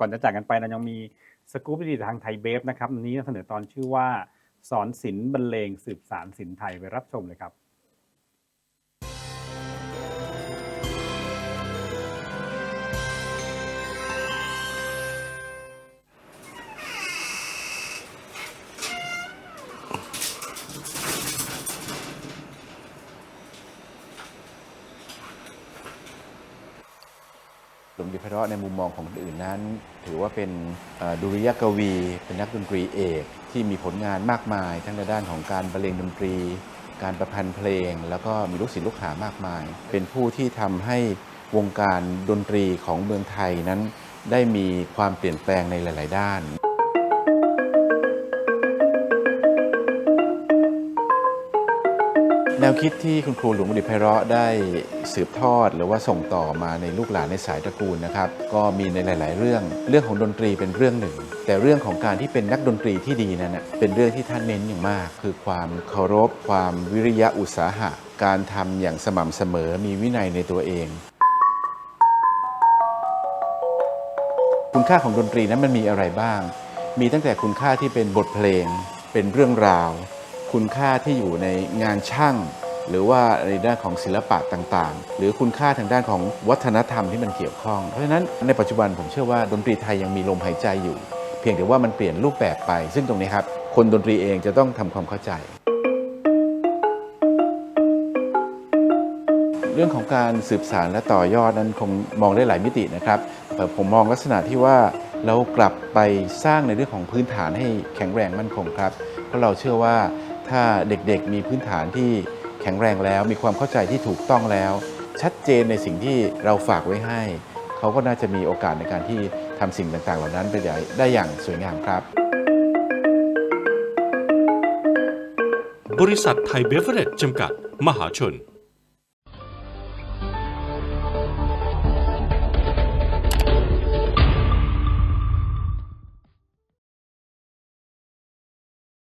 ก่อนจะจากกันไปเรายังมีสกู๊ปดีๆทางไทยเบฟนะครับวันนี้เสนอตอนชื่อว่า สอนศิลป์บรรเลงสืบสารศิลป์ไทยไปรับชมเลยครับ หลวงดิพเราะในมุมมองของคนอื่นนั้น ถือว่าเป็นดุริยกวี เป็นนักดนตรีเอกที่มีผลงานมากมาย ทั้งในด้านของการบรรเลงดนตรี การประพันธ์เพลง แล้วก็มีลูกศิษย์ลูกหามากมาย เป็นผู้ที่ทำให้วงการดนตรีของเมืองไทยนั้น ได้มีความเปลี่ยนแปลงในหลาย ๆ ด้าน แนวคิดที่คุณครูหลวงบุรีไพเราะได้สืบทอด หรือว่าส่งต่อมาในลูกหลานในสายตระกูลนะครับ ก็มีในหลาย ๆ เรื่อง เรื่องของดนตรีเป็นเรื่องหนึ่ง แต่เรื่องของการที่เป็นนักดนตรีที่ดีนั้นเป็นเรื่องที่ท่านเน้นอย่างมาก คือความเคารพ ความวิริยะอุตสาหะ การทำอย่างสม่ำเสมอมีวินัยในตัวเองคุณค่าของดนตรีนั้นมันมีอะไรบ้าง มีตั้งแต่คุณค่าที่เป็นบทเพลง เป็นเรื่องราว คุณค่าที่อยู่ในงานช่าง หรือว่าในด้านของศิลปะต่างๆ หรือคุณค่าทางด้านของวัฒนธรรมที่มันเกี่ยวข้อง เพราะฉะนั้นในปัจจุบันผมเชื่อว่าดนตรีไทยยังมีลมหายใจอยู่ เพียงแต่ว่ามันเปลี่ยนรูปแบบไป ซึ่งตรงนี้ครับคนดนตรีเองจะต้องทำความเข้าใจเรื่องของการสืบสารและต่อยอดนั้นคงมองได้หลายมิตินะครับ แต่ผมมองลักษณะที่ว่าเรากลับไปสร้างในเรื่องของพื้นฐานให้แข็งแรงมั่นคงครับ เพราะเราเชื่อว่า ถ้าเด็กๆ มีพื้นฐานที่แข็งแรงแล้ว มีความเข้าใจที่ถูกต้องแล้ว ชัดเจนในสิ่งที่เราฝากไว้ให้ เขาก็น่าจะมีโอกาสในการที่ทำสิ่งต่างๆ เหล่านั้นไปได้ได้อย่างสวยงามครับ บริษัทไทยเบเวอร์เรจจำกัด มหาชน